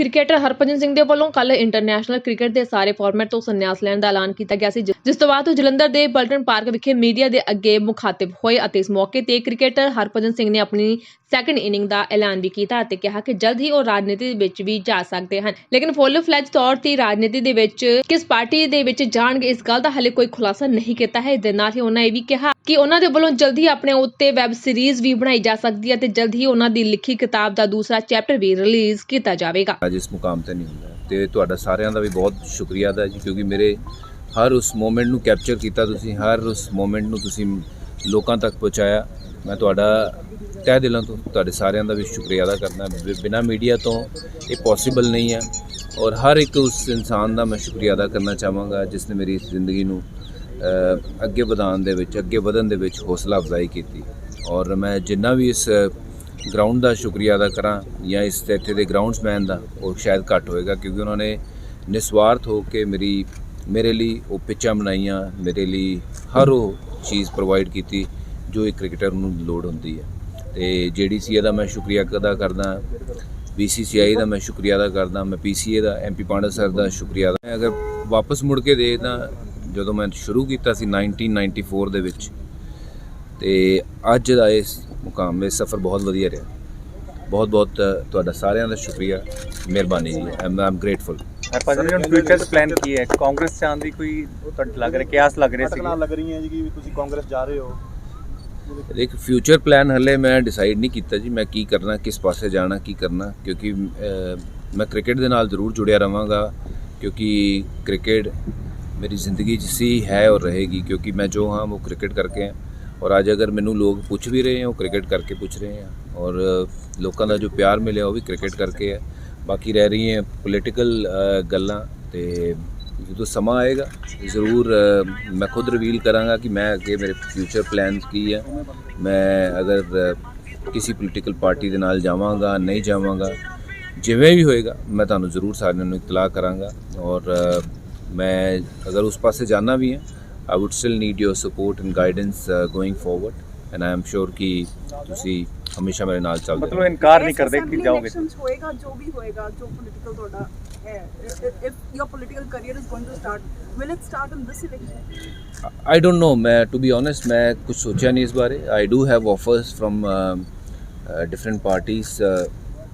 Cricketer Harbhajan Singh ਦੇ ਵੱਲੋਂ ਕੱਲ ਇੰਟਰਨੈਸ਼ਨਲ ਕ੍ਰਿਕਟ ਦੇ ਸਾਰੇ ਫਾਰਮੈਟ ਤੋਂ ਸੰਨਿਆਸ ਲੈਣ ਦਾ ਐਲਾਨ ਕੀਤਾ ਗਿਆ ਸੀ ਜਿਸ ਤੋਂ ਬਾਅਦ ਉਹ ਜਲੰਧਰ ਦੇ ਬਲਟਨ ਪਾਰਕ ਵਿਖੇ ਮੀਡੀਆ ਦੇ ਅੱਗੇ ਮੁਖਾਤਿਬ ਹੋਏ ਅਤੇ ਇਸ ਮੌਕੇ ਤੇ ਕ੍ਰਿਕਟਰ ਹਰਭਜਨ ਸਿੰਘ ਨੇ ਆਪਣੀ ਸੈਕੰਡ ਇਨਿੰਗ ਦਾ ਐਲਾਨ ਵੀ ਕੀਤਾ ਅਤੇ ਕਿਹਾ ਕਿ ਜਲਦ ਹੀ ਉਹ ਰਾਜਨੀਤੀ ਵਿੱਚ ਵੀ ਜਾ ਸਕਦੇ ਹਨ। ਲੇਕਿਨ ਫੁੱਲ ਫਲੈਜ ਤੌਰ ਤੇ ਰਾਜਨੀਤੀ ਦੇ ਵਿੱਚ ਕਿਸ ਪਾਰਟੀ ਦੇ ਵਿੱਚ ਜਾਣਗੇ, ਇਸ ਗੱਲ ਦਾ ਹਲੇ ਕੋਈ ਖੁਲਾਸਾ ਨਹੀਂ ਕੀਤਾ ਹੈ। ਇਸ ਦੇ ਨਾਲ ਹੀ ਉਹਨਾਂ ਇਹ ਵੀ ਕਿਹਾ ਕਿ ਉਹਨਾਂ ਦੇ ਵੱਲੋਂ ਜਲਦੀ ਆਪਣੇ ਉੱਤੇ ਵੈਬ ਸੀਰੀਜ਼ ਵੀ ਬਣਾਈ ਜਾ ਸਕਦੀ ਹੈ ਤੇ ਜਲਦ ਹੀ ਉਹਨਾਂ ਦੀ ਲਿਖੀ ਕਿਤਾਬ ਦਾ ਦੂਸਰਾ ਚੈਪਟਰ ਵੀ ਰਿਲੀਜ਼ ਕੀਤਾ ਜਾਵੇਗਾ। ਅੱਜ ਇਸ ਮੁਕਾਮ ਤੇ ਨਹੀਂ ਹੁੰਦਾ। ਤੇ ਤੁਹਾਡਾ ਸਾਰਿਆਂ ਦਾ ਵੀ ਬਹੁਤ ਸ਼ੁਕਰੀਆ ਦਾ ਜੀ, ਕਿਉਂਕਿ ਮੇਰੇ ਹਰ ਉਸ ਮੂਮੈਂਟ ਨੂੰ ਕੈਪਚਰ ਕੀਤਾ ਤੁਸੀਂ, ਹਰ ਉਸ ਮੂਮੈਂਟ ਨੂੰ ਤੁਸੀਂ ਲੋਕਾਂ ਤੱਕ ਪਹੁੰਚਾਇਆ। ਮੈਂ ਤੁਹਾਡਾ ਤਹਿ ਦਿਲਾਂ ਤੋਂ ਤੁਹਾਡੇ ਸਾਰਿਆਂ ਦਾ ਵੀ ਸ਼ੁਕਰੀਆ ਅਦਾ ਕਰਨਾ ਬਿ- ਬਿਨਾਂ ਮੀਡੀਆ ਤੋਂ ਇਹ ਪੋਸੀਬਲ ਨਹੀਂ ਹੈ। ਔਰ ਹਰ ਇੱਕ ਉਸ ਇਨਸਾਨ ਦਾ ਮੈਂ ਸ਼ੁਕਰੀਆ ਅਦਾ ਕਰਨਾ ਚਾਹਾਂਗਾ, ਜਿਸ ਨੇ ਮੇਰੀ ਇਸ ਜ਼ਿੰਦਗੀ ਨੂੰ ਅੱਗੇ ਵਧਾਉਣ ਦੇ ਵਿੱਚ, ਅੱਗੇ ਵਧਣ ਦੇ ਵਿੱਚ ਹੌਸਲਾ ਅਫਜ਼ਾਈ ਕੀਤੀ। ਔਰ ਮੈਂ ਜਿੰਨਾ ਵੀ ਇਸ ਗਰਾਊਂਡ ਦਾ ਸ਼ੁਕਰੀਆ ਅਦਾ ਕਰਾਂ ਜਾਂ ਇਸ ਇੱਥੇ ਦੇ ਗਰਾਊਂਡਸਮੈਨ ਦਾ, ਉਹ ਸ਼ਾਇਦ ਘੱਟ ਹੋਏਗਾ ਕਿਉਂਕਿ ਉਹਨਾਂ ਨੇ ਨਿਸਵਾਰਥ ਹੋ ਕੇ ਮੇਰੀ, ਮੇਰੇ ਲਈ ਉਹ ਪਿੱਚਾਂ ਬਣਾਈਆਂ, ਮੇਰੇ ਲਈ ਹਰ ਉਹ ਚੀਜ਼ ਪ੍ਰੋਵਾਈਡ ਕੀਤੀ ਜੋ ਇੱਕ ਕ੍ਰਿਕਟਰ ਨੂੰ ਲੋੜ ਹੁੰਦੀ ਹੈ। ਤੇ ਜੀਡੀਸੀ ਦਾ ਮੈਂ ਸ਼ੁਕਰੀਆ ਅਦਾ ਕਰਦਾ BCCI ਦਾ ਮੈਂ ਸ਼ੁਕਰੀਆ ਅਦਾ ਕਰਦਾ, ਮੈਂ PCA ਦਾ MP ਪਾਂਡਾ ਸਰ ਦਾ ਸ਼ੁਕਰੀਆ ਅਦਾ ਮੈਂ ਅਗਰ ਵਾਪਸ ਮੁੜ ਕੇ ਦੇਖਦਾ ਜਦੋਂ ਮੈਂ ਸ਼ੁਰੂ ਕੀਤਾ ਸੀ 1994 ਦੇ ਵਿੱਚ, ਤੇ ਅੱਜ ਦਾ ਇਸ ਮੁਕਾਮ ਇਸ ਸਫ਼ਰ ਬਹੁਤ ਵਧੀਆ ਰਿਹਾ। ਬਹੁਤ ਬਹੁਤ ਤੁਹਾਡਾ ਸਾਰਿਆਂ ਦਾ ਸ਼ੁਕਰੀਆ ਮਿਹਰਬਾਨੀ ਜੀ ਆਮ ਆਮ ਗ੍ਰੇਟਫੁਲ ਹੁਣ ਫਿਊਚਰ ਦਾ ਪਲਾਨ ਕੀ ਹੈ? ਕਾਂਗਰਸ ਚ ਆਉਣ ਦੀ ਕੋਈ ਤੁਹਾਨੂੰ ਲੱਗ ਰਿਹਾ ਕਿਆਸ ਲੱਗ ਰਿਹਾ ਸੀ ਨਾਲ ਲੱਗ ਰਹੀ ਹੈ ਜੀ ਕਿ ਵੀ ਤੁਸੀਂ ਕਾਂਗਰਸ ਜਾ ਰਹੇ ਹੋ। ਇੱਕ ਫਿਊਚਰ ਪਲਾਨ ਹਲੇ ਮੈਂ ਡਿਸਾਈਡ ਨਹੀਂ ਕੀਤਾ ਜੀ ਮੈਂ ਕੀ ਕਰਨਾ ਕਿਸ ਪਾਸੇ ਜਾਣਾ ਕੀ ਕਰਨਾ ਕਿਉਂਕਿ ਮੈਂ ਕ੍ਰਿਕਟ ਦੇ ਨਾਲ ਜ਼ਰੂਰ ਜੁੜਿਆ ਰਵਾਂਗਾ ਕਿਉਂਕਿ ਕ੍ਰਿਕਟ ਮੇਰੀ ਜ਼ਿੰਦਗੀ 'ਚ ਸੀ ਹੈ ਔਰ ਰਹੇਗੀ ਕਿਉਂਕਿ ਮੈਂ ਜੋ ਹਾਂ ਉਹ ਕ੍ਰਿਕਟ ਕਰਕੇ ਹਾਂ ਔਰ ਅੱਜ ਅਗਰ ਮੈਨੂੰ ਲੋਕ ਪੁੱਛ ਵੀ ਰਹੇ ਹੈ ਉਹ ਕ੍ਰਿਕਟ ਕਰਕੇ ਪੁੱਛ ਰਹੇ ਆ, ਔਰ ਲੋਕਾਂ ਦਾ ਜੋ ਪਿਆਰ ਮਿਲਿਆ ਉਹ ਵੀ ਕ੍ਰਿਕਟ ਕਰਕੇ ਹੈ ਬਾਕੀ ਰਹਿ ਰਹੀਆਂ ਪੋਲੀਟੀਕਲ ਗੱਲਾਂ ਤੇ ਜਦੋਂ ਸਮਾਂ ਆਏਗਾ, ਜ਼ਰੂਰ ਮੈਂ ਖੁਦ ਰਿਵੀਲ ਕਰਾਂਗਾ ਕਿ ਮੈਂ ਅੱਗੇ ਮੇਰੇ ਫਿਊਚਰ ਪਲਾਨਸ ਕੀ ਹੈ ਮੈਂ ਅਗਰ ਕਿਸੇ ਪੋਲੀਟੀਕਲ ਪਾਰਟੀ ਦੇ ਨਾਲ ਜਾਵਾਂਗਾ, ਨਹੀਂ ਜਾਵਾਂਗਾ, ਜਿਵੇਂ ਵੀ ਹੋਏਗਾ, ਮੈਂ ਤੁਹਾਨੂੰ ਜ਼ਰੂਰ ਸਾਰਿਆਂ ਨੂੰ ਇਤਲਾਹ ਕਰਾਂਗਾ। ਔਰ ਮੈਂ ਅਗਰ ਉਸ ਪਾਸੇ ਜਾਣਾ ਵੀ ਹੈ I would still need your support and guidance going forward and I am sure ਕਿ ਤੁਸੀਂ ਹਮੇਸ਼ਾ ਮੇਰੇ ਨਾਲ ਚੱਲਦੇ ਮਤਲਬ ਰਹੋ ਇਨਕਾਰ ਨਹੀਂ ਕਰਦੇ ਕਿ ਜਾਓਗੇ ਇਲੈਕਸ਼ਨਸ ਹੋਏਗਾ ਜੋ ਵੀ ਹੋਏਗਾ ਜੋ ਪੋਲੀਟੀਕਲ ਤੁਹਾਡਾ ਹੈ if your political career is going to start will it start in this election I don't know मैं to be honest मैं कुछ सोचा नहीं इस बारे I do have offers from uh, uh, different parties uh,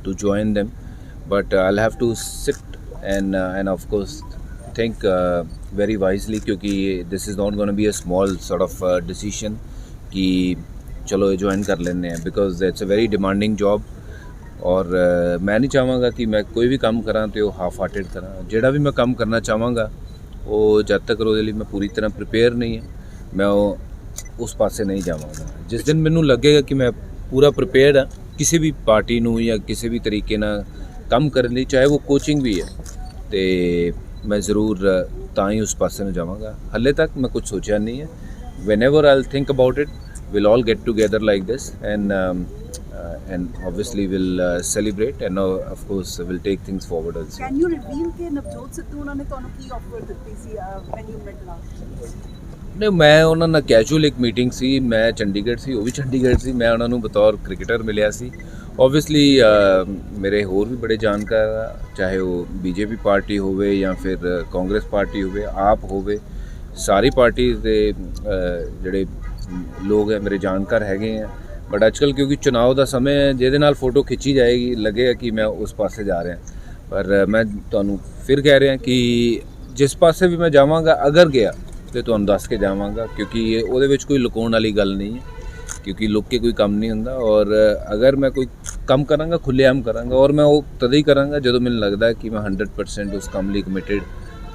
to join them but uh, I'll have to sit and uh, and of course think uh, very wisely क्योंकि this is not going to be a small sort of uh, decision कि चलो ये join कर लेने हैं because it's a very demanding job ਔਰ ਅ, ਮੈਂ ਨਹੀਂ ਚਾਹਾਂਗਾ ਕਿ ਮੈਂ ਕੋਈ ਵੀ ਕੰਮ ਕਰਾਂ ਤੇ ਉਹ ਹਾਫ ਹਾਰਟਡ ਕਰਾਂ ਜਿਹੜਾ ਵੀ ਮੈਂ ਕੰਮ ਕਰਨਾ ਚਾਹਾਂਗਾ ਉਹ ਜਦ ਤੱਕ ਉਹਦੇ ਲਈ ਮੈਂ ਪੂਰੀ ਤਰ੍ਹਾਂ ਪ੍ਰਿਪੇਅਰ ਨਹੀਂ ਹਾਂ ਮੈਂ ਉਹ ਉਸ ਪਾਸੇ ਨਹੀਂ ਜਾਵਾਂਗਾ ਜਿਸ ਦਿਨ ਮੈਨੂੰ ਲੱਗੇਗਾ ਕਿ ਮੈਂ ਪੂਰਾ ਪ੍ਰਿਪੇਅਰਡ ਹਾਂ ਕਿਸੇ ਵੀ ਪਾਰਟੀ ਨੂੰ ਜਾਂ ਕਿਸੇ ਵੀ ਤਰੀਕੇ ਨਾਲ ਕੰਮ ਕਰਨ ਲਈ ਚਾਹੇ ਉਹ ਕੋਚਿੰਗ ਵੀ ਹੈ ਤੇ ਮੈਂ ਜ਼ਰੂਰ ਅ, ਤਾਂ ਹੀ ਉਸ ਪਾਸੇ ਨੂੰ ਜਾਵਾਂਗਾ ਹਾਲੇ ਤੱਕ ਮੈਂ ਕੁਝ ਸੋਚਿਆ ਨਹੀਂ ਹੈ whenever i'll think about it we'll all get together like this and um, uh, and obviously we'll uh, celebrate and uh, of course we'll take things forward also can you reveal ਕਿ ਨਵਜੋਤ ਸਿੱਧੂ ਉਹਨਾਂ ਨੇ ਤੁਹਾਨੂੰ ਕੀ offer ਦਿੱਤੀ ਸੀ when you met last ਨਹੀਂ ਮੈਂ ਉਹਨਾਂ ਨਾਲ ਕੈਜੂਅਲ ਇੱਕ ਮੀਟਿੰਗ ਸੀ ਮੈਂ ਚੰਡੀਗੜ੍ਹ ਸੀ ਉਹ ਵੀ ਚੰਡੀਗੜ੍ਹ ਸੀ ਮੈਂ ਉਹਨਾਂ ਨੂੰ ਬਤੌਰ ਕ੍ਰਿਕਟਰ ਮਿਲਿਆ ਸੀ ਓਬਵੀਅਸਲੀ uh, ਮੇਰੇ ਹੋਰ ਵੀ ਬੜੇ ਜਾਣਕਾਰ ਆ, ਚਾਹੇ ਉਹ ਬੀਜੇਪੀ ਪਾਰਟੀ ਹੋਵੇ ਜਾਂ ਫਿਰ ਕਾਂਗਰਸ ਪਾਰਟੀ ਹੋਵੇ ਆਪ ਹੋਵੇ ਸਾਰੀ ਪਾਰਟੀ ਦੇ ਜਿਹੜੇ ਲੋਕ ਹੈ ਮੇਰੇ ਜਾਣਕਾਰ ਹੈਗੇ ਆ। ਬਟ ਅੱਜਕੱਲ ਕਿਉਂਕਿ ਚੁਣਾਵ ਦਾ ਸਮੇਂ ਹੈ ਜਿਹਦੇ ਨਾਲ ਫੋਟੋ ਖਿੱਚੀ ਜਾਏਗੀ ਲੱਗੇਗਾ ਕਿ ਮੈਂ ਉਸ ਪਾਸੇ ਜਾ ਰਿਹਾ। ਪਰ ਮੈਂ ਤੁਹਾਨੂੰ ਫਿਰ ਕਹਿ ਰਿਹਾ ਕਿ ਜਿਸ ਪਾਸੇ ਵੀ ਮੈਂ ਜਾਵਾਂਗਾ ਅਗਰ ਗਿਆ ਤੇ ਤੁਹਾਨੂੰ ਦੱਸ ਕੇ ਜਾਵਾਂਗਾ ਕਿਉਂਕਿ ਉਹਦੇ ਵਿੱਚ ਕੋਈ ਲੁਕਾਉਣ ਵਾਲੀ ਗੱਲ ਨਹੀਂ ਹੈ। ਕਿਉਂਕਿ ਲੁੱਕ ਕੇ ਕੋਈ ਕੰਮ ਨਹੀਂ ਹੁੰਦਾ ਔਰ ਅਗਰ ਮੈਂ ਕੋਈ ਕੰਮ ਕਰਾਂਗਾ ਖੁੱਲ੍ਹੇਆਮ ਕਰਾਂਗਾ ਔਰ ਮੈਂ ਉਹ ਤਦ ਹੀ ਕਰਾਂਗਾ ਜਦੋਂ ਮੈਨੂੰ ਲੱਗਦਾ ਹੈ ਕਿ ਮੈਂ 100% ਉਸ ਕੰਮ ਲਈ ਕਮਿਟਿਡ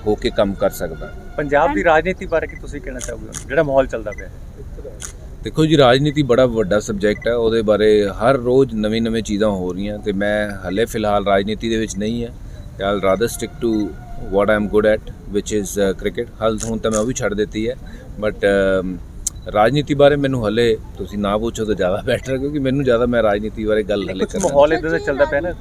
ਹੋ ਕੇ ਕੰਮ ਕਰ ਸਕਦਾ ਪੰਜਾਬ ਦੀ ਰਾਜਨੀਤੀ ਬਾਰੇ ਕੀ ਤੁਸੀਂ ਕਹਿਣਾ ਚਾਹੋਗੇ? ਜਿਹੜਾ ਮਾਹੌਲ ਚੱਲਦਾ ਪਿਆ ਹੈ ਦੇਖੋ ਜੀ ਰਾਜਨੀਤੀ ਬੜਾ ਵੱਡਾ ਸਬਜੈਕਟ ਹੈ ਉਹਦੇ ਬਾਰੇ ਹਰ ਰੋਜ਼ ਨਵੀਂ-ਨਵੀਂ ਚੀਜ਼ਾਂ ਹੋ ਰਹੀਆਂ ਤੇ ਮੈਂ ਹਲੇ ਫਿਲਹਾਲ ਰਾਜਨੀਤੀ ਦੇ ਵਿੱਚ ਨਹੀਂ ਹੈ I'll rather stick to what I am good at which is cricket ਹਾਲ ਹੁਣ ਤਾਂ ਮੈਂ ਉਹ ਵੀ ਛੱਡ ਦਿੱਤੀ ਹੈ ਬਟ ਰਾਜਨੀਤੀ ਬਾਰੇ ਮੈਨੂੰ ਹਲੇ ਤੁਸੀਂ ਨਾ ਪੁੱਛੋ ਤਾਂ ਜ਼ਿਆਦਾ ਬੈਟਰ ਕਿਉਂਕਿ ਮੈਨੂੰ ਜ਼ਿਆਦਾ ਮੈਂ ਰਾਜਨੀਤੀ ਬਾਰੇ ਗੱਲ ਹਲੇ ਕਰਨਾ ਮਾਹੌਲ ਇਦਾਂ ਦਾ ਚੱਲਦਾ ਪਿਆ ਨਾ।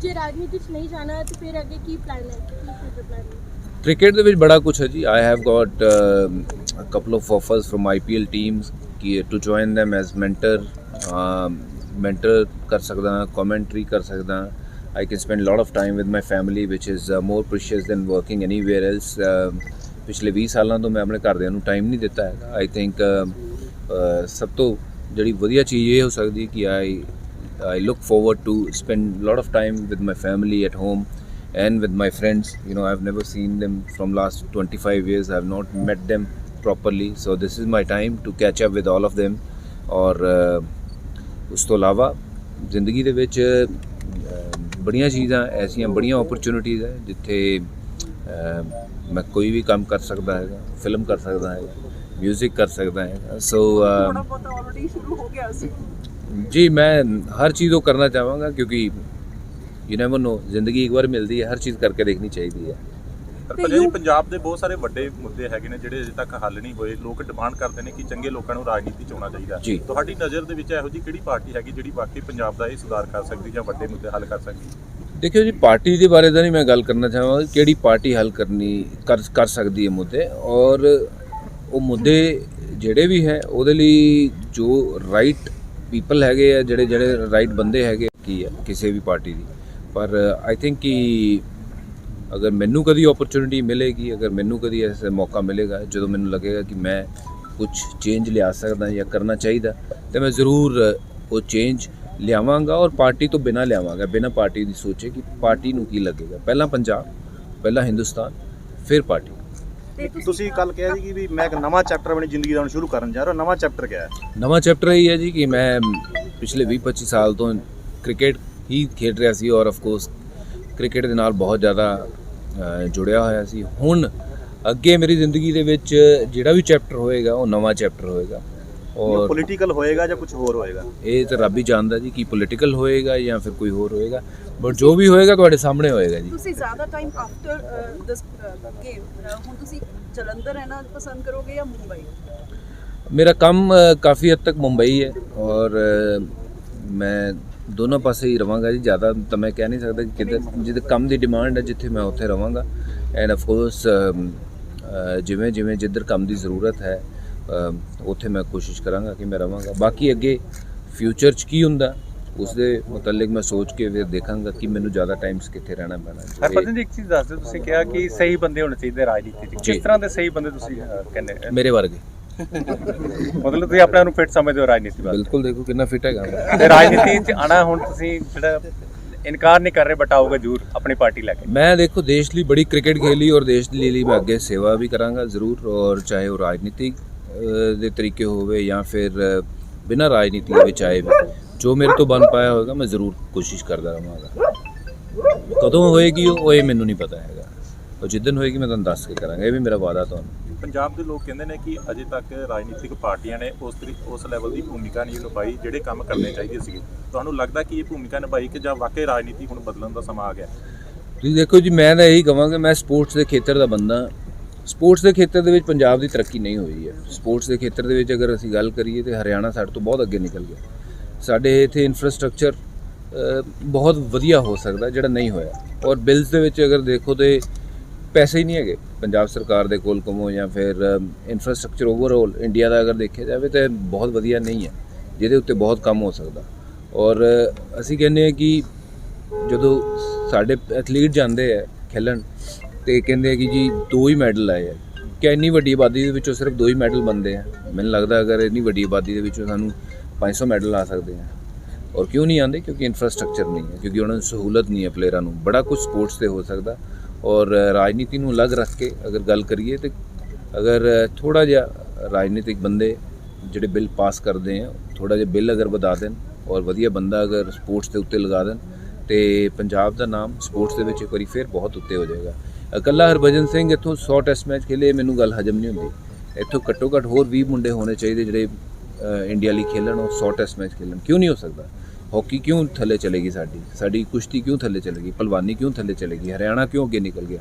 ਜੇ ਰਾਜਨੀਤੀ 'ਚ ਨਹੀਂ ਜਾਣਾ ਤੇ ਫਿਰ ਅੱਗੇ ਕੀ ਪਲਾਨ ਹੈ? ਕੀ ਫਿਊਚਰ ਪਲਾਨ ਹੈ? ਕ੍ਰਿਕਟ ਦੇ ਵਿੱਚ ਬੜਾ ਕੁਝ ਹੈ ਜੀ। I have got a couple of offers from IPL teams ਕਿ to join them as mentor mentor ਕਰ ਸਕਦਾ ਕਮੈਂਟਰੀ ਕਰ ਸਕਦਾ। I can spend a lot of time with my family which is uh, more precious than working anywhere else um, ਪਿਛਲੇ 20 ਸਾਲਾਂ ਤੋਂ ਮੈਂ ਆਪਣੇ ਘਰਦਿਆਂ ਨੂੰ ਟਾਈਮ ਨਹੀਂ ਦਿੱਤਾ ਹੈਗਾ ਆਈ ਥਿੰਕ ਸਭ ਤੋਂ ਜਿਹੜੀ ਵਧੀਆ ਚੀਜ਼ ਇਹ ਹੋ ਸਕਦੀ ਹੈ ਕਿ ਆਈ I look forward to spend a lot of time with my family at home and with my friends. You know, I've never seen them from last 25 years. I've not met them properly. So this is my time to catch up with all of them. ਔਰ ਉਸ ਤੋਂ ਇਲਾਵਾ ਜ਼ਿੰਦਗੀ ਦੇ ਵਿੱਚ ਬੜੀਆਂ ਚੀਜ਼ਾਂ ਐਸੀਆਂ ਬੜੀਆਂ ਓਪਰਚੁਨਿਟੀਜ਼ ਹੈ ਜਿੱਥੇ ਮੈਂ ਕੋਈ ਵੀ ਕੰਮ ਕਰ ਸਕਦਾ ਹੈਗਾ ਫਿਲਮ ਕਰ ਸਕਦਾ ਹੈਗਾ ਮਿਊਜ਼ਿਕ ਕਰ ਸਕਦਾ ਹੈਗਾ। ਸੋ ਥੋੜਾ ਬਹੁਤ ਆਲਰੇਡੀ ਸ਼ੁਰੂ ਹੋ ਗਿਆ ਸੀ। ਜੀ ਮੈਂ ਹਰ ਚੀਜ਼ ਉਹ ਕਰਨਾ ਚਾਹਾਂਗਾ ਕਿਉਂਕਿ ਯੂ ਨੈਵਰ ਨੋ ਜ਼ਿੰਦਗੀ ਇੱਕ ਵਾਰ ਮਿਲਦੀ ਹੈ ਹਰ ਚੀਜ਼ ਕਰਕੇ ਦੇਖਣੀ ਚਾਹੀਦੀ ਹੈ। ਪਰ ਜੀ ਪੰਜਾਬ ਦੇ ਬਹੁਤ ਸਾਰੇ ਵੱਡੇ ਮੁੱਦੇ ਹੈਗੇ ਨੇ ਜਿਹੜੇ ਅਜੇ ਤੱਕ ਹੱਲ ਨਹੀਂ ਹੋਏ। ਲੋਕ ਡਿਮਾਂਡ ਕਰਦੇ ਨੇ ਕਿ ਚੰਗੇ ਲੋਕਾਂ ਨੂੰ ਰਾਜਨੀਤੀ ਚ ਆਉਣਾ ਚਾਹੀਦਾ। ਜੀ। ਤੁਹਾਡੀ ਨਜ਼ਰ ਦੇ ਵਿੱਚ ਇਹੋ ਜੀ ਕਿਹੜੀ ਪਾਰਟੀ ਹੈਗੀ ਜਿਹੜੀ ਵਾਕਈ ਪੰਜਾਬ ਦਾ ਇਹ ਸੁਧਾਰ ਕਰ ਸਕਦੀ ਜਾਂ ਵੱਡੇ ਮੁੱਦੇ ਹੱਲ ਕਰ ਸਕਦੀ? ਦੇਖਿਓ ਜੀ, ਪਾਰਟੀ ਦੇ ਬਾਰੇ ਤਾਂ ਨਹੀਂ ਮੈਂ ਗੱਲ ਕਰਨਾ ਚਾਹਾਂਗਾ ਕਿਹੜੀ ਪਾਰਟੀ ਹੱਲ ਕਰਨੀ, ਕਰ ਕਰ ਸਕਦੀ ਹੈ ਮੁੱਦੇ। ਔਰ ਉਹ ਮੁੱਦੇ ਜਿਹੜੇ ਵੀ ਹੈ, ਉਹਦੇ ਲਈ ਜੋ ਰਾਈਟ ਪੀਪਲ ਹੈਗੇ ਆ, ਜਿਹੜੇ ਜਿਹੜੇ ਰਾਈਟ ਬੰਦੇ ਹੈਗੇ ਕੀ ਹੈ, ਕਿਸੇ ਵੀ ਪਾਰਟੀ ਦੀ। ਪਰ ਆਈ ਥਿੰਕ ਕਿ ਅਗਰ ਮੈਨੂੰ ਕਦੀ ਓਪਰਚੁਨਿਟੀ ਮਿਲੇਗੀ, ਅਗਰ ਮੈਨੂੰ ਕਦੀ ਐਸਾ ਮੌਕਾ ਮਿਲੇਗਾ, ਜਦੋਂ ਮੈਨੂੰ ਲੱਗੇਗਾ ਕਿ ਮੈਂ ਕੁਝ ਚੇਂਜ ਲਿਆ ਸਕਦਾ ਜਾਂ ਕਰਨਾ ਚਾਹੀਦਾ, ਤੇ ਮੈਂ ਜ਼ਰੂਰ ਉਹ ਚੇਂਜ ਲਿਆਵਾਂਗਾ ਔਰ ਪਾਰਟੀ ਤੋਂ ਬਿਨਾ ਲਿਆਵਾਂਗਾ ਬਿਨਾ ਪਾਰਟੀ ਦੀ ਸੋਚੇ ਕਿ ਪਾਰਟੀ ਨੂੰ ਕੀ ਲੱਗੇਗਾ। ਪਹਿਲਾਂ ਪੰਜਾਬ ਪਹਿਲਾਂ ਹਿੰਦੁਸਤਾਨ ਫਿਰ ਪਾਰਟੀ। ਤੁਸੀਂ ਕੱਲ ਕਿਹਾ ਸੀ ਕਿ ਵੀ ਮੈਂ ਇੱਕ ਨਵਾਂ ਚੈਪਟਰ ਆਪਣੀ ਜ਼ਿੰਦਗੀ ਦਾ ਸ਼ੁਰੂ ਕਰਨ ਜਾ ਰਿਹਾ ਨਵਾਂ ਚੈਪਟਰ ਕਿਹਾ ਹੈ? ਨਵਾਂ ਚੈਪਟਰ ਇਹ ਹੈ ਜੀ ਕਿ ਮੈਂ ਪਿਛਲੇ 20-25 ਸਾਲ ਤੋਂ ਕ੍ਰਿਕਟ ਹੀ ਖੇਡ ਰਿਹਾ ਸੀ ਔਰ ਆਫ ਕੋਰਸ ਕ੍ਰਿਕਟ ਦੇ ਨਾਲ ਬਹੁਤ ਜ਼ਿਆਦਾ ਜੁੜਿਆ ਹੋਇਆ ਸੀ। ਹੁਣ ਅੱਗੇ ਮੇਰੀ ਜ਼ਿੰਦਗੀ ਦੇ ਵਿੱਚ ਜਿਹੜਾ ਵੀ ਚੈਪਟਰ ਹੋਏਗਾ ਉਹ ਨਵਾਂ ਚੈਪਟਰ ਹੋਏਗਾ। ਔਰ ਪੋਲੀਟੀਕਲ ਹੋਏਗਾ ਜਾਂ ਕੁਝ ਹੋਰ ਹੋਏਗਾ? ਇਹ ਤਾਂ ਰੱਬ ਹੀ ਜਾਣਦਾ ਜੀ ਕਿ ਪੋਲੀਟੀਕਲ ਹੋਏਗਾ ਜਾਂ ਫਿਰ ਕੋਈ ਹੋਰ ਹੋਏਗਾ। ਬਟ ਜੋ ਵੀ ਹੋਏਗਾ ਤੁਹਾਡੇ ਸਾਹਮਣੇ ਹੋਏਗਾ ਜੀ। ਤੁਸੀਂ ਜ਼ਿਆਦਾ ਟਾਈਮ ਆਫਟਰ ਦਿਸ ਗੇਮ ਹੁਣ ਤੁਸੀਂ ਜਲੰਧਰ ਰਹਿਣਾ ਪਸੰਦ ਕਰੋਗੇ ਜਾਂ ਮੁੰਬਈ? ਮੇਰਾ ਕੰਮ ਕਾਫੀ ਹੱਦ ਤੱਕ ਮੁੰਬਈ ਹੈ ਔਰ ਮੈਂ ਦੋਨੋਂ ਪਾਸੇ ਹੀ ਰਵਾਂਗਾ ਜੀ। ਜ਼ਿਆਦਾ ਤਾਂ ਮੈਂ ਕਹਿ ਨਹੀਂ ਸਕਦਾ ਕਿ ਕਿਤੇ ਜਿੱਥੇ ਕੰਮ ਦੀ ਡਿਮਾਂਡ ਹੈ ਜਿੱਥੇ ਮੈਂ ਉੱਥੇ ਰਵਾਂਗਾ। ਐਂਡ ਆਫ ਕੋਰਸ ਜਿਵੇਂ ਜਿਵੇਂ ਜਿੱਧਰ ਕੰਮ ਦੀ ਜ਼ਰੂਰਤ ਹੈ ਉੱਥੇ ਮੈਂ ਕੋਸ਼ਿਸ਼ ਕਰਾਂਗਾ ਕਿ ਮੈਂ ਰਵਾਂਗਾ ਬਾਕੀ ਅੱਗੇ ਫਿਊਚਰ 'ਚ ਕੀ ਹੁੰਦਾ ਉਸ ਦੇ ਮੁਤਲਕ ਮੈਂ ਸੋਚ ਕੇ ਫਿਰ ਦੇਖਾਂਗਾ ਕਿ ਮੈਨੂੰ ਜ਼ਿਆਦਾ ਟਾਈਮਸ ਕਿੱਥੇ ਰਹਿਣਾ ਪੈਣਾ ਜੀ। ਹਰਪਤਨ ਜੀ ਇੱਕ ਚੀਜ਼ ਦੱਸ ਦਿਓ ਤੁਸੀਂ ਕਿਹਾ ਕਿ ਸਹੀ ਬੰਦੇ ਹੋਣੇ ਚਾਹੀਦੇ ਰਾਜਨੀਤੀ 'ਚ। ਕਿਸ ਤਰ੍ਹਾਂ ਦੇ ਸਹੀ ਬੰਦੇ ਤੁਸੀਂ ਕਹਿੰਦੇ ਮੇਰੇ ਵਰਗੇ ਮਤਲਬ ਤੁਸੀਂ ਆਪਣੇ ਆਪ ਨੂੰ ਫਿੱਟ ਸਮਝਦੇ ਹੋ ਰਾਜਨੀਤੀ ਵਾਸਤੇ ਬਿਲਕੁਲ ਦੇਖੋ ਕਿੰਨਾ ਫਿੱਟ ਹੈਗਾ। ਤੇ ਰਾਜਨੀਤੀ 'ਚ ਆਣਾ ਹੁਣ ਤੁਸੀਂ ਜਿਹੜਾ ਇਨਕਾਰ ਨਹੀਂ ਕਰ ਰਹੇ ਬਟ ਆਓਗੇ ਜ਼ਰੂਰ ਆਪਣੀ ਪਾਰਟੀ ਲੈ ਕੇ ਮੈਂ ਦੇਖੋ ਦੇਸ਼ ਲਈ ਬੜੀ ਕ੍ਰਿਕਟ ਖੇਲੀ ਔਰ ਦੇਸ਼ ਦੇ ਲਈ ਮੈਂ ਅੱਗੇ ਸੇਵਾ ਵੀ ਕਰਾਂਗਾ ਜ਼ਰੂਰ ਔਰ ਚਾਹੇ ਉਹ ਰਾਜਨੀਤਿਕ ਦੇ ਤਰੀਕੇ ਹੋਵੇ ਜਾਂ ਫਿਰ ਬਿਨਾਂ ਰਾਜਨੀਤੀ ਦੇ ਵਿੱਚ ਆਏ ਵੀ ਜੋ ਮੇਰੇ ਤੋਂ ਬਣ ਪਾਇਆ ਹੋਵੇਗਾ ਮੈਂ ਜ਼ਰੂਰ ਕੋਸ਼ਿਸ਼ ਕਰਦਾ ਰਹਾਂਗਾ। ਕਦੋਂ ਹੋਏਗੀ ਉਹ ਇਹ ਮੈਨੂੰ ਨਹੀਂ ਪਤਾ ਹੈਗਾ। ਉਹ ਜਿੱਦਨ ਹੋਏਗੀ ਮੈਂ ਤੁਹਾਨੂੰ ਦੱਸ ਕੇ ਕਰਾਂਗਾ ਇਹ ਵੀ ਮੇਰਾ ਵਾਅਦਾ ਤੁਹਾਨੂੰ। ਪੰਜਾਬ ਦੇ ਲੋਕ ਕਹਿੰਦੇ ਨੇ ਕਿ ਅਜੇ ਤੱਕ ਰਾਜਨੀਤਿਕ ਪਾਰਟੀਆਂ ਨੇ ਉਸ ਤਰੀ ਉਸ ਲੈਵਲ ਦੀ ਭੂਮਿਕਾ ਨਹੀਂ ਨਿਭਾਈ ਜਿਹੜੇ ਕੰਮ ਕਰਨੇ ਚਾਹੀਦੇ ਸੀਗੇ। ਤੁਹਾਨੂੰ ਲੱਗਦਾ ਕਿ ਇਹ ਭੂਮਿਕਾ ਨਿਭਾਈ ਕਿ ਜਾਂ ਵਾਕਈ ਰਾਜਨੀਤੀ ਹੁਣ ਬਦਲਣ ਦਾ ਸਮਾਂ ਆ ਗਿਆ? ਤੁਸੀਂ ਦੇਖੋ ਜੀ ਮੈਂ ਤਾਂ ਇਹੀ ਕਹਾਂਗਾ ਮੈਂ ਸਪੋਰਟਸ ਦੇ ਖੇਤਰ ਦਾ ਬੰਦਾ ਸਪੋਰਟਸ ਦੇ ਖੇਤਰ ਦੇ ਵਿੱਚ ਪੰਜਾਬ ਦੀ ਤਰੱਕੀ ਨਹੀਂ ਹੋਈ ਹੈ। ਸਪੋਰਟਸ ਦੇ ਖੇਤਰ ਦੇ ਵਿੱਚ ਅਗਰ ਅਸੀਂ ਗੱਲ ਕਰੀਏ ਤੇ ਹਰਿਆਣਾ ਸਾਡੇ ਤੋਂ ਬਹੁਤ ਅੱਗੇ ਨਿਕਲ ਗਿਆ। ਸਾਡੇ ਇੱਥੇ ਇਨਫਰਾਸਟ੍ਰਕਚਰ ਬਹੁਤ ਵਧੀਆ ਹੋ ਸਕਦਾ ਜਿਹੜਾ ਨਹੀਂ ਹੋਇਆ। ਔਰ ਬਿਲਸ ਦੇ ਵਿੱਚ ਅਗਰ ਦੇਖੋ ਤੇ ਪੈਸੇ ਹੀ ਨਹੀਂ ਹੈਗੇ। ਪੰਜਾਬ ਸਰਕਾਰ ਦੇ ਕੋਲ ਕਮੋ ਜਾਂ ਫਿਰ ਇਨਫਰਾਸਟ੍ਰਕਚਰ ਓਵਰਆਲ ਇੰਡੀਆ ਦਾ ਅਗਰ ਦੇਖਿਆ ਜਾਵੇ ਤਾਂ ਬਹੁਤ ਵਧੀਆ ਨਹੀਂ ਹੈ। ਜਿਹਦੇ ਉੱਤੇ ਬਹੁਤ ਕੰਮ ਹੋ ਸਕਦਾ। ਔਰ ਅਸੀਂ ਕਹਿੰਦੇ ਹਾਂ ਕਿ ਜਦੋਂ ਸਾਡੇ ਐਥਲੀਟ ਜਾਂਦੇ ਆ ਖੇਲਣ ਤੇ ਕਹਿੰਦੇ ਆ ਕਿ ਜੀ ਦੋ ਹੀ ਮੈਡਲ ਆਏ ਆ। ਕਿ ਇੰਨੀ ਵੱਡੀ ਆਬਾਦੀ ਦੇ ਵਿੱਚੋਂ ਸਿਰਫ ਦੋ ਹੀ ਮੈਡਲ ਬੰਦੇ ਆ। ਮੈਨੂੰ ਲੱਗਦਾ ਅਗਰ ਇੰਨੀ ਵੱਡੀ ਆਬਾਦੀ ਦੇ ਵਿੱਚੋਂ ਸਾਨੂੰ 500 ਮੈਡਲ ਆ ਸਕਦੇ ਆ। ਔਰ ਕਿਉਂ ਨਹੀਂ ਆਉਂਦੇ? ਕਿਉਂਕਿ ਇਨਫਰਾਸਟ੍ਰਕਚਰ ਨਹੀਂ ਹੈ। ਕਿਉਂਕਿ ਉਹਨਾਂ ਨੂੰ ਸਹੂਲਤ ਨਹੀਂ ਹੈ ਪਲੇਅਰਾਂ ਨੂੰ। ਬੜਾ ਕੁਝ ਸਪੋਰਟਸ ਤੇ ਹੋ ਸਕਦਾ। ਔਰ ਰਾਜਨੀਤੀ ਨੂੰ ਅਲੱਗ ਰੱਖ ਕੇ ਅਗਰ ਗੱਲ ਕਰੀਏ ਤੇ ਅਗਰ ਥੋੜਾ ਜਿਹਾ ਰਾਜਨੀਤਿਕ ਬੰਦੇ ਜਿਹੜੇ ਬਿੱਲ ਪਾਸ ਕਰਦੇ ਆ ਥੋੜਾ ਜਿਹਾ ਬਿੱਲ ਅਗਰ ਵਧਾ ਦੇਣ ਔਰ ਵਧੀਆ ਬੰਦਾ ਅਗਰ ਸਪੋਰਟਸ ਦੇ ਉੱਤੇ ਲਗਾ ਦੇਣ ਤੇ ਪੰਜਾਬ ਦਾ ਨਾਮ ਸਪੋਰਟਸ ਦੇ ਵਿੱਚ ਇੱਕ ਵਾਰੀ ਫਿਰ ਬਹੁਤ ਉੱਤੇ ਹੋ ਜਾਏਗਾ। ਇਕੱਲਾ ਹਰਭਜਨ ਸਿੰਘ ਇੱਥੋਂ 100 ਟੈਸਟ ਮੈਚ ਖੇਲੇ ਮੈਨੂੰ ਗੱਲ ਹਜਮ ਨਹੀਂ ਹੁੰਦੀ। ਇੱਥੋਂ ਘੱਟੋ ਘੱਟ ਹੋਰ 20 ਮੁੰਡੇ ਹੋਣੇ ਚਾਹੀਦੇ ਜਿਹੜੇ ਇੰਡੀਆ ਲਈ ਖੇਲਣ ਉਹ 100 ਟੈਸਟ ਮੈਚ ਖੇਲਣ। ਕਿਉਂ ਨਹੀਂ ਹੋ ਸਕਦਾ? ਹਾਕੀ ਕਿਉਂ ਥੱਲੇ ਚਲੇਗੀ ਸਾਡੀ? ਸਾਡੀ ਕੁਸ਼ਤੀ ਕਿਉਂ ਥੱਲੇ ਚਲੇਗੀ ਪਹਿਲਵਾਨੀ ਕਿਉਂ ਥੱਲੇ ਚਲੇਗੀ ਹਰਿਆਣਾ ਕਿਉਂ ਅੱਗੇ ਨਿਕਲ ਗਿਆ?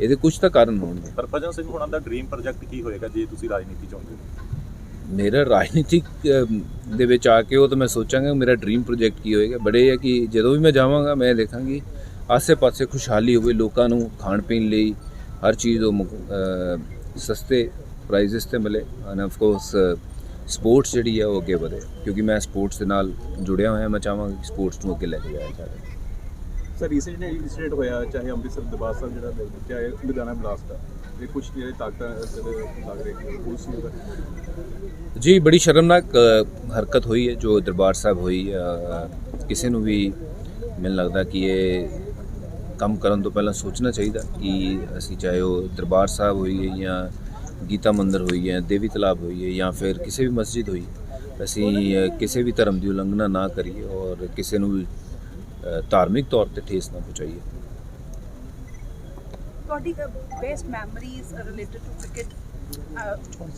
ਇਹਦੇ ਕੁਝ ਤਾਂ ਕਾਰਨ ਹੋਣਗੇ। ਹਰਭਜਨ ਸਿੰਘ ਹੁਣਾਂ ਦਾ ਡ੍ਰੀਮ ਪ੍ਰੋਜੈਕਟ ਕੀ ਹੋਏਗਾ ਜੇ ਤੁਸੀਂ ਰਾਜਨੀਤੀ ਚ ਆਉਂਦੇ ਹੋ? ਮੇਰਾ ਰਾਜਨੀਤਿਕ ਦੇ ਵਿੱਚ ਆ ਕੇ ਉਹ ਤਾਂ ਮੈਂ ਸੋਚਾਂਗਾ ਮੇਰਾ ਡ੍ਰੀਮ ਪ੍ਰੋਜੈਕਟ ਕੀ ਹੋਏਗਾ। ਬੜੇ ਹੈ ਕਿ ਜਦੋਂ ਵੀ ਮੈਂ ਜਾਵਾਂਗਾ ਮੈਂ ਦੇਖਾਂਗੀ ਆਸੇ-ਪਾਸੇ ਖੁਸ਼ਹਾਲੀ ਹੋਵੇ ਲੋਕਾਂ ਨੂੰ ਖਾਣ ਪੀਣ ਲਈ ਹਰ ਚੀਜ਼ ਉਹ ਸਸਤੇ ਪ੍ਰਾਈਜ਼ਸ ਤੇ ਮਿਲੇ ਐਂਡ ਆਫ ਕੋਰਸ ਸਪੋਰਟਸ ਜਿਹੜੀ ਹੈ ਉਹ ਅੱਗੇ ਵਧੇ। ਕਿਉਂਕਿ ਮੈਂ ਸਪੋਰਟਸ ਦੇ ਨਾਲ ਜੁੜਿਆ ਹੋਇਆ ਮੈਂ ਚਾਹਾਂਗਾ ਕਿ ਸਪੋਰਟਸ ਨੂੰ ਅੱਗੇ ਲੈ ਕੇ ਜਾਇਆ ਜਾਵੇ। ਸਰ ਰੀਸੈਂਟ ਇਨਸੀਡੈਂਟ ਹੋਇਆ ਚਾਹੇ ਅੰਮ੍ਰਿਤਸਰ ਦਰਬਾਰ ਸਾਹਿਬ ਜਿਹੜਾ ਚਾਹੇ ਲੁਧਿਆਣਾ ਬਲਾਸਟ ਦਾ ਇਹ ਕੁਝ ਜਿਹੜੇ ਤਾਕਤਾਂ ਜਿਹੜੇ ਲੱਗ ਰਹੇ ਉਸ ਨੂੰ ਜੀ ਬੜੀ ਸ਼ਰਮਨਾਕ ਹਰਕਤ ਹੋਈ ਹੈ ਜੋ ਦਰਬਾਰ ਸਾਹਿਬ ਹੋਈ ਕਿਸੇ ਨੂੰ ਵੀ ਮੈਨੂੰ ਲੱਗਦਾ ਕਿ ਇਹ ਕੰਮ ਕਰਨ ਤੋਂ ਪਹਿਲਾਂ ਸੋਚਣਾ ਚਾਹੀਦਾ ਕਿ ਅਸੀਂ ਚਾਹੇ ਉਹ ਦਰਬਾਰ ਸਾਹਿਬ ਹੋਈ ਹੈ ਜਾਂ ਗੀਤਾ ਮੰਦਿਰ ਹੋਈ ਹੈ ਦੇਵੀ ਤਲਾਬ ਹੋਈ ਹੈ ਜਾਂ ਫਿਰ ਕਿਸੇ ਵੀ ਮਸਜਿਦ ਹੋਈ ਅਸੀਂ ਕਿਸੇ ਵੀ ਧਰਮ ਦੀ ਉਲੰਘਣਾ ਨਾ ਕਰੀਏ ਔਰ ਕਿਸੇ ਨੂੰ ਵੀ ਧਾਰਮਿਕ ਤੌਰ ਤੇ ਠੇਸ ਨਾ ਪਹੁੰਚਾਈਏ। ਤੁਹਾਡੀ best memories related to cricket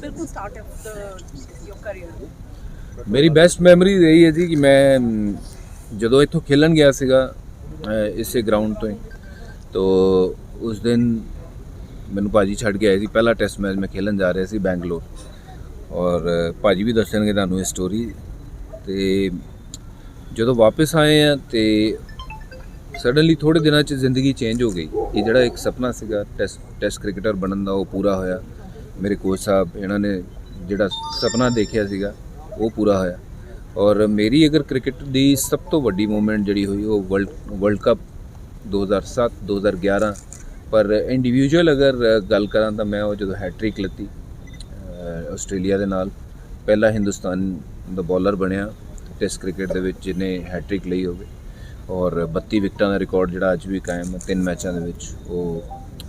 ਬਿਲਕੁਲ start of the your career ਮੇਰੀ ਬੈਸਟ ਮੈਮਰੀ ਰਹੀ ਹੈ ਜੀ ਕਿ ਮੈਂ ਜਦੋਂ ਇੱਥੋਂ ਖੇਲਣ ਗਿਆ ਸੀਗਾ ਇਸੇ ਗਰਾਊਂਡ ਤੋਂ ਹੀ। ਤੋ ਉਸ ਦਿਨ ਮੈਨੂੰ ਭਾਜੀ ਛੱਡ ਕੇ ਆਏ ਸੀ। ਪਹਿਲਾ ਟੈਸਟ ਮੈਚ ਮੈਂ ਖੇਲਣ ਜਾ ਰਿਹਾ ਸੀ ਬੈਂਗਲੌਰ। ਔਰ ਅ, ਭਾਜੀ ਵੀ ਦੱਸਣਗੇ ਤੁਹਾਨੂੰ ਇਹ ਸਟੋਰੀ ਤੇ ਜਦੋਂ ਵਾਪਸ ਆਏ ਆ ਤੇ ਸਡਨਲੀ ਥੋੜੇ ਦਿਨਾਂ 'ਚ ਜ਼ਿੰਦਗੀ ਚੇਂਜ ਹੋ ਗਈ। ਇਹ ਜਿਹੜਾ ਇੱਕ ਸੁਪਨਾ ਸੀਗਾ ਟੈਸਟ ਟੈਸਟ ਕ੍ਰਿਕਟਰ ਬਣਨ ਦਾ ਉਹ ਪੂਰਾ ਹੋਇਆ। ਮੇਰੇ ਕੋਚ ਸਾਹਿਬ ਇਹਨਾਂ ਨੇ ਜਿਹੜਾ ਸੁਪਨਾ ਦੇਖਿਆ ਸੀਗਾ ਉਹ ਪੂਰਾ ਹੋਇਆ। ਔਰ ਮੇਰੀ ਅਗਰ ਕ੍ਰਿਕਟ ਦੀ ਸਭ ਤੋਂ ਵੱਡੀ ਮੂਵਮੈਂਟ ਜਿਹੜੀ ਹੋਈ ਉਹ ਵਰਲਡ ਵਰਲਡ ਕੱਪ 2007 2011 ਪਰ ਇੰਡੀਵਿਜੂਅਲ ਅਗਰ ਗੱਲ ਕਰਾਂ ਤਾਂ ਮੈਂ ਉਹ ਜਦੋਂ ਹੈਟ੍ਰਿਕ ਲੱਤੀ ਆਸਟ੍ਰੇਲੀਆ ਦੇ ਨਾਲ, ਪਹਿਲਾ ਹਿੰਦੁਸਤਾਨ ਦਾ ਬੋਲਰ ਬਣਿਆ ਟੈਸਟ ਕ੍ਰਿਕਟ ਦੇ ਵਿੱਚ ਜਿਹਨੇ ਹੈਟ੍ਰਿਕ ਲਈ ਹੋਵੇ। ਔਰ 32 ਵਿਕਟਾਂ ਦਾ ਰਿਕਾਰਡ ਜਿਹੜਾ ਅੱਜ ਵੀ ਕਾਇਮ ਹੈ, ਤਿੰਨ ਮੈਚਾਂ ਦੇ ਵਿੱਚ, ਉਹ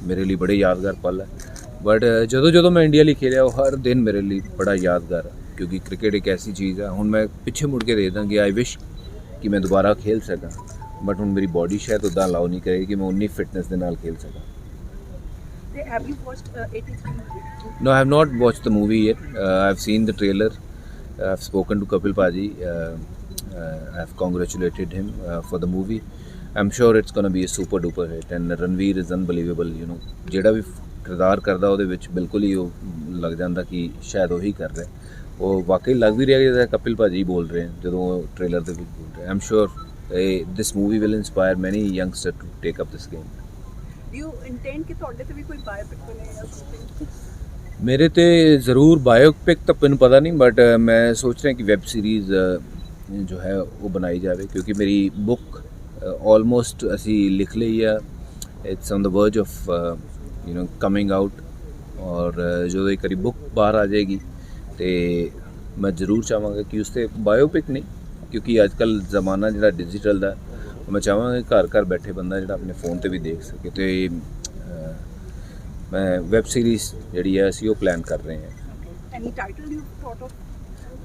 ਮੇਰੇ ਲਈ ਬੜੇ ਯਾਦਗਾਰ ਪਲ ਹੈ। ਬਟ ਜਦੋਂ ਜਦੋਂ ਮੈਂ ਇੰਡੀਆ ਲਈ ਖੇਲਿਆ, ਉਹ ਹਰ ਦਿਨ ਮੇਰੇ ਲਈ ਬੜਾ ਯਾਦਗਾਰ ਹੈ। ਕਿਉਂਕਿ ਕ੍ਰਿਕਟ ਇੱਕ ਐਸੀ ਚੀਜ਼ ਹੈ ਹੁਣ ਮੈਂ ਪਿੱਛੇ ਮੁੜ ਕੇ ਦੇਖਦਾ ਕਿ ਆਈ ਵਿਸ਼ ਕਿ ਮੈਂ ਦੁਬਾਰਾ ਖੇਲ ਸਕਾਂ ਬਟ ਹੁਣ ਮੇਰੀ ਬਾਡੀ ਸ਼ਾਇਦ ਉਦਾਂ ਅਲਾਉ ਨਹੀਂ ਕਰੇਗੀ ਕਿ ਮੈਂ ਉਨੀ ਫਿਟਨੈਸ ਦੇ ਨਾਲ ਖੇਲ ਸਕਾਂ ਤੇ have you watched 83 No, I have not watched the movie yet. Uh, I've seen the trailer. Uh, I've spoken to Kapil Paji. Uh, uh, I've congratulated him uh, for the movie. I'm sure it's going to be a super duper hit. And Ranveer is unbelievable. You know, ਜਿਹੜਾ ਵੀ ਕਿਰਦਾਰ ਕਰਦਾ ਉਹਦੇ ਵਿੱਚ ਬਿਲਕੁਲ ਹੀ ਉਹ ਲੱਗ ਜਾਂਦਾ ਕਿ ਸ਼ਾਇਦ ਉਹੀ ਕਰ ਰਿਹਾ ਉਹ ਵਾਕਈ ਲੱਗ ਵੀ ਰਿਹਾ ਜਿਵੇਂ ਕਪਿਲ ਭਾਜੀ ਬੋਲ ਰਹੇ ਹਨ ਜਦੋਂ ਉਹ ਟ੍ਰੇਲਰ ਦੇ ਵਿੱਚ ਬੋਲ ਰਹੇ I'm sure this movie will inspire many youngster to take up this game do you intend ਕਿ ਤੁਹਾਡੇ ਤੇ ਵੀ ਕੋਈ ਬਾਇਓਪਿਕ ਬਣੇ ਜਾਂ something? ਮੇਰੇ ਤੇ ਜ਼ਰੂਰ ਬਾਇਓਪਿਕ ਤਾਂ ਮੈਨੂੰ ਪਤਾ ਨਹੀਂ ਬਟ ਮੈਂ ਸੋਚ ਰਿਹਾ ਕਿ ਵੈਬ ਸੀਰੀਜ਼ ਜੋ ਹੈ ਉਹ ਬਣਾਈ ਜਾਵੇ ਕਿਉਂਕਿ ਮੇਰੀ ਬੁੱਕ ਆਲਮੋਸਟ ਅਸੀਂ ਲਿਖ ਲਈ ਆ it's on the verge of you know coming out or uh, ਜਦੋਂ ਇੱਕ ਵਾਰੀ ਬੁੱਕ ਬਾਹਰ ਆ ਜਾਏਗੀ ਤੇ ਮੈਂ ਜ਼ਰੂਰ ਚਾਹਾਂਗਾ ਕਿ ਉਸ ਤੇ ਬਾਇਓਪਿਕ ਨਹੀਂ ਕਿਉਂਕਿ ਅੱਜ ਕੱਲ ਜ਼ਮਾਨਾ ਜਿਹੜਾ ਡਿਜੀਟਲ ਦਾ ਮੈਂ ਚਾਹਾਂਗਾ ਕਿ ਘਰ ਘਰ ਬੈਠੇ ਬੰਦਾ ਜਿਹੜਾ ਆਪਣੇ ਫੋਨ ਤੇ ਵੀ ਦੇਖ ਸਕੇ ਤੇ ਮੈਂ ਵੈਬ ਸੀਰੀਜ਼ ਜਿਹੜੀ ਹੈ ਅਸੀਂ ਉਹ ਪਲਾਨ ਕਰ ਰਹੇ ਹਾਂ title you thought of?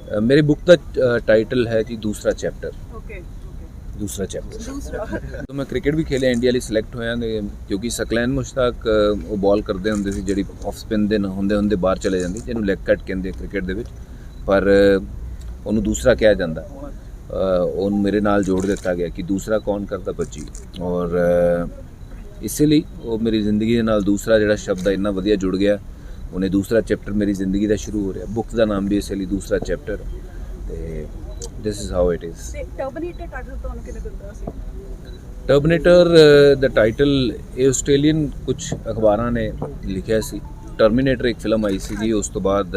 ਅ, ਮੇਰੀ ਬੁੱਕ ਦਾ ਟਾਈਟਲ ਹੈ ਜੀ ਦੂਸਰਾ ਚੈਪਟਰ Okay. ਦੂਸਰਾ ਚੈਪਟਰ ਜਦੋਂ ਮੈਂ ਕ੍ਰਿਕਟ ਵੀ ਖੇਲਿਆ ਇੰਡੀਆ ਲਈ ਸਿਲੈਕਟ ਹੋਇਆ ਤੇ ਕਿਉਂਕਿ ਸਕਲੈਨ ਮੁਸ਼ਤਾਕ ਉਹ ਬਾਲ ਕਰਦੇ ਹੁੰਦੇ ਸੀ ਜਿਹੜੀ ਆਫ ਸਪਿਨ ਦੇ ਨਾ ਹੁੰਦੇ ਹੁੰਦੇ ਬਾਹਰ ਚਲੇ ਜਾਂਦੀ ਜਿਹਨੂੰ ਲੈਗ ਕੱਟ ਕਹਿੰਦੇ ਕ੍ਰਿਕਟ ਦੇ ਵਿੱਚ। ਪਰ ਉਹਨੂੰ ਦੂਸਰਾ ਕਿਹਾ ਜਾਂਦਾ। ਉਹਨੂੰ ਮੇਰੇ ਨਾਲ ਜੋੜ ਦਿੱਤਾ ਗਿਆ ਕਿ ਦੂਸਰਾ ਕੌਣ ਕਰਦਾ ਬੱਚੀ। ਔਰ ਇਸੇ ਲਈ ਉਹ ਮੇਰੀ ਜ਼ਿੰਦਗੀ ਦੇ ਨਾਲ ਦੂਸਰਾ ਜਿਹੜਾ ਸ਼ਬਦ ਹੈ ਇੰਨਾ ਵਧੀਆ ਜੁੜ ਗਿਆ। ਉਹਨੇ ਦੂਸਰਾ ਚੈਪਟਰ ਮੇਰੀ ਜ਼ਿੰਦਗੀ ਦਾ ਸ਼ੁਰੂ ਹੋ ਰਿਹਾ। ਬੁੱਕ ਦਾ ਨਾਮ ਵੀ ਇਸੇ ਲਈ ਦੂਸਰਾ ਚੈਪਟਰ ਤੇ this is how it is ਤੇ ਟਰਬਨੇਟਰ ਟਾਈਟਲ ਤੁਹਾਨੂੰ ਕਿਹਨੇ ਦਿੱਤਾ ਸੀ? ਟਰਮੀਨੇਟਰ ਦਾ ਟਾਈਟਲ ਇਹ ਆਸਟ੍ਰੇਲੀਅਨ ਕੁਝ ਅਖਬਾਰਾਂ ਨੇ ਲਿਖਿਆ ਸੀ। ਟਰਮੀਨੇਟਰ ਇੱਕ ਫਿਲਮ ਆਈ ਸੀ ਜੀ ਉਸ ਤੋਂ ਬਾਅਦ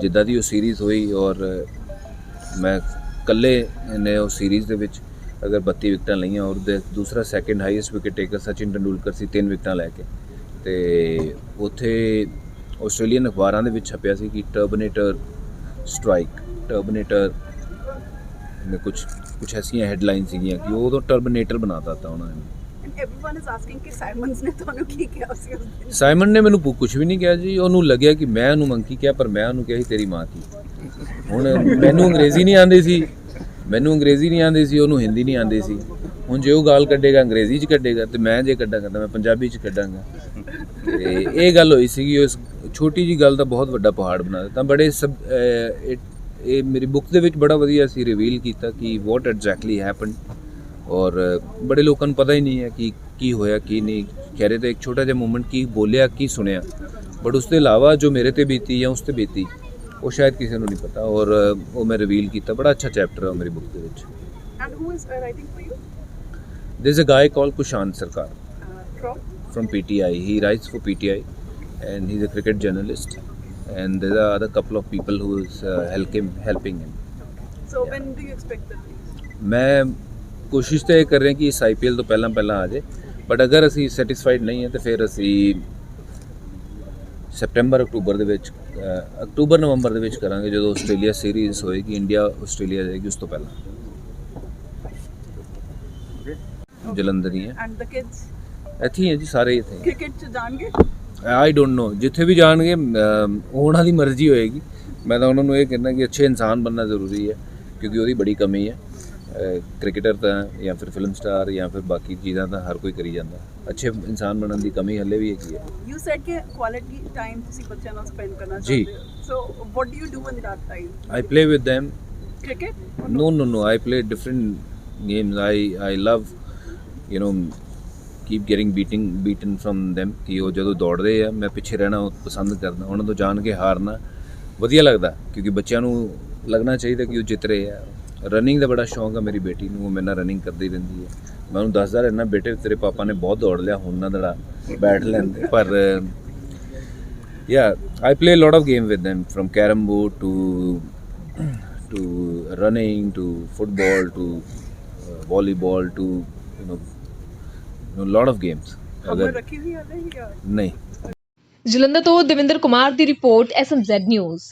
ਜਿੱਦਾਂ ਦੀ ਉਹ ਸੀਰੀਜ਼ ਹੋਈ ਔਰ ਮੈਂ ਇਕੱਲੇ ਨੇ ਉਹ ਸੀਰੀਜ਼ ਦੇ ਵਿੱਚ ਅਗਰ 32 ਵਿਕਟਾਂ ਲਈਆਂ ਔਰ ਦੂਸਰਾ second highest wicket taker Sachin Tendulkar ਸੀ ਤਿੰਨ ਵਿਕਟਾਂ ਲੈ ਕੇ। ਤੇ ਉੱਥੇ ਆਸਟ੍ਰੇਲੀਅਨ ਅਖਬਾਰਾਂ ਦੇ ਵਿੱਚ ਛਪਿਆ ਸੀ ਕਿ ਟਰਬਨੇਟਰ ਸਟ੍ਰਾਈਕ ਟਰਬਨੇਟਰ ਨੇ ਕੁਝ ਕੁਝ ਐਸੀਆਂ ਹੈਡਲਾਈਨ ਸੀਗੀਆਂ ਕਿ ਉਹ ਉਦੋਂ ਟਰਬਨੇਟਰ ਬਣਾਤਾ ਤਾ ਉਹਨਾਂ ਨੇ ਐਂਡ एवरीवन ਇਜ਼ ਆਸਕਿੰਗ ਕਿ ਸਾਈਮਨਸ ਨੇ ਤੁਹਾਨੂੰ ਕੀ ਕਿਹਾ ਸੀ ਉਸ ਦਿਨ ਸਾਈਮਨ ਨੇ ਮੈਨੂੰ ਕੁਝ ਵੀ ਨਹੀਂ ਕਿਹਾ ਜੀ ਉਹਨੂੰ ਲੱਗਿਆ ਕਿ ਮੈਂ ਉਹਨੂੰ ਮੰਕੀ ਕਿਹਾ ਪਰ ਮੈਂ ਉਹਨੂੰ ਕਿਹਾ ਸੀ ਤੇਰੀ ਮਾਂ ਕੀ ਹੁਣ ਮੈਨੂੰ ਅੰਗਰੇਜ਼ੀ ਨਹੀਂ ਆਉਂਦੀ ਸੀ ਮੈਨੂੰ ਅੰਗਰੇਜ਼ੀ ਨਹੀਂ ਆਉਂਦੀ ਸੀ ਉਹਨੂੰ ਹਿੰਦੀ ਨਹੀਂ ਆਉਂਦੀ ਸੀ ਹੁਣ ਜੇ ਉਹ ਗਾਲ ਕੱਢੇਗਾ ਅੰਗਰੇਜ਼ੀ 'ਚ ਕੱਢੇਗਾ ਤੇ ਮੈਂ ਜੇ ਕੱਢਾਂਗਾ ਤਾਂ ਮੈਂ ਪੰਜਾਬੀ 'ਚ ਕੱਢਾਂਗਾ ਤੇ ਇਹ ਗੱਲ ਹੋਈ ਸੀਗੀ ਉਸ ਛੋਟੀ ਜੀ ਗੱਲ ਦਾ ਬਹੁਤ ਵੱਡਾ ਪਹਾੜ ਬਣਾ ਦਿੱਤਾ। ਬੜੇ ਇਹ- ਮੇਰੀ ਬੁੱਕ ਦੇ ਵਿੱਚ ਬੜਾ ਵਧੀਆ ਸੀ ਰਿਵੀਲ ਕੀਤਾ ਕਿ ਵਾਟ ਐਗਜ਼ੈਕਟਲੀ ਹੈਪਨ ਔਰ ਬੜੇ ਲੋਕਾਂ ਨੂੰ ਪਤਾ ਹੀ ਨਹੀਂ ਹੈ ਕਿ ਕੀ ਹੋਇਆ ਕੀ ਨਹੀਂ। ਕਹਿ ਰਹੇ ਤੇ ਇੱਕ ਛੋਟਾ ਜਿਹਾ ਮੂਮੈਂਟ ਕੀ ਬੋਲਿਆ ਕੀ ਸੁਣਿਆ। ਬਟ ਉਸ ਤੋਂ ਇਲਾਵਾ ਜੋ ਮੇਰੇ ਤੇ ਬੀਤੀ ਜਾਂ ਉਸ ਤੇ ਬੀਤੀ ਉਹ ਸ਼ਾਇਦ ਕਿਸੇ ਨੂੰ ਨਹੀਂ ਪਤਾ ਔਰ ਉਹ ਮੈਂ ਰਿਵੀਲ ਕੀਤਾ। ਬੜਾ ਅੱਛਾ ਚੈਪਟਰ ਹੈ ਮੇਰੀ ਬੁੱਕ ਦੇ ਵਿੱਚ। And who is writing for you there's a guy called kushan sarkar from from? pti he writes for pti and he's a cricket journalist and there are other couple of people who is uh, help him helping him. So when do you expect the ਮੈਂ ਕੋਸ਼ਿਸ਼ ਤਾਂ ਕਰ ਰਹੇ ਕਿ ਇਸ IPL ਤੋਂ ਪਹਿਲਾਂ ਪਹਿਲਾਂ ਆ ਜਾਏ ਬਟ ਅਗਰ ਅਸੀਂ ਸੈਟੀਸਫਾਈਡ ਨਹੀਂ ਹੈ ਤਾਂ ਫਿਰ ਅਸੀਂ ਸੈਪਟੈਂਬਰ ਅਕਤੂਬਰ ਦੇ ਵਿੱਚ ਅਕਤੂਬਰ ਨਵੰਬਰ ਦੇ ਵਿੱਚ ਕਰਾਂਗੇ ਜਦੋਂ ਆਸਟ੍ਰੇਲੀਆ ਸੀਰੀਜ਼ ਹੋਏਗੀ ਇੰਡੀਆ ਆਸਟ੍ਰੇਲੀਆ ਜਾਏਗੀ ਉਸ ਤੋਂ ਪਹਿਲਾਂ ਜਲੰਧਰ ਹੀ ਹੈ ਐਂਡ ਦ ਕਿਡਸ ਇੱਥੇ ਹੀ ਹੈ ਜੀ ਸਾਰੇ ਇੱਥੇ ਕ੍ਰਿਕਟ ਚ ਜਾਣਗੇ ਆਈ ਡੋਨਟ ਨੋ ਜਿੱਥੇ ਵੀ ਜਾਣਗੇ ਉਹਨਾਂ ਦੀ ਮਰਜ਼ੀ ਹੋਏਗੀ ਮੈਂ ਤਾਂ ਉਹਨਾਂ ਨੂੰ ਇਹ ਕਹਿੰਦਾ ਕਿ ਅੱਛੇ ਇਨਸਾਨ ਬਣਨਾ ਜ਼ਰੂਰੀ ਹੈ ਕਿਉਂਕਿ ਉਹਦੀ ਬੜੀ ਕਮੀ ਹੈ ਕ੍ਰਿਕਟਰ ਤਾਂ ਜਾਂ ਫਿਰ ਫਿਲਮ ਸਟਾਰ ਜਾਂ ਫਿਰ ਬਾਕੀ ਚੀਜ਼ਾਂ ਤਾਂ ਹਰ ਕੋਈ ਕਰੀ ਜਾਂਦਾ ਅੱਛੇ ਇਨਸਾਨ ਬਣਨ ਦੀ ਕਮੀ ਹੱਲੇ ਵੀ ਹੈਗੀ ਹੈ ਯੂ ਸੈਡ ਕਿ ਕੁਆਲਿਟੀ ਟਾਈਮ ਤੁਸੀਂ ਬੱਚਿਆਂ ਨਾਲ ਸਪੈਂਡ ਕਰਨਾ। ਚਾਹੁੰਦੇ ਹੋ so what do you do in that time I play with them. Cricket No, no, no. I play different games. I I love, you know, keep getting beating beaten from them. ਕਿ ਉਹ ਜਦੋਂ ਦੌੜਦੇ ਆ ਮੈਂ ਪਿੱਛੇ ਰਹਿਣਾ ਉਹ ਪਸੰਦ ਕਰਦਾ ਉਹਨਾਂ ਤੋਂ ਜਾਣ ਕੇ ਹਾਰਨਾ ਵਧੀਆ ਲੱਗਦਾ ਕਿਉਂਕਿ ਬੱਚਿਆਂ ਨੂੰ ਲੱਗਣਾ ਚਾਹੀਦਾ ਕਿ ਉਹ ਜਿੱਤ ਰਹੇ ਆ ਰਨਿੰਗ ਦਾ ਬੜਾ ਸ਼ੌਂਕ ਆ ਮੇਰੀ ਬੇਟੀ ਨੂੰ ਉਹ ਮੇਰੇ ਨਾਲ ਰਨਿੰਗ ਕਰਦੀ ਰਹਿੰਦੀ ਹੈ ਮੈਂ ਉਹਨੂੰ ਦੱਸਦਾ ਰਹਿਣਾ ਬੇਟੇ ਤੇਰੇ ਪਾਪਾ ਨੇ ਬਹੁਤ ਦੌੜ ਲਿਆ ਹੁਣ ਨਾ ਦੜਾ ਬੈਠ ਲੈਂਦੇ ਪਰ yeah I play a lot of game with them from carom board to to running to football to uh, volleyball to you of games. ਖਬਰ ਅਗਰ ਰੱਖੀ ਨਹੀਂ ਨਹੀਂ ਜਲੰਧਰ ਤੋਂ ਦਵਿੰਦਰ ਕੁਮਾਰ ਦੀ ਰਿਪੋਰਟ ਐਸਐਮਜ਼ੈਡ ਨਿਊਜ਼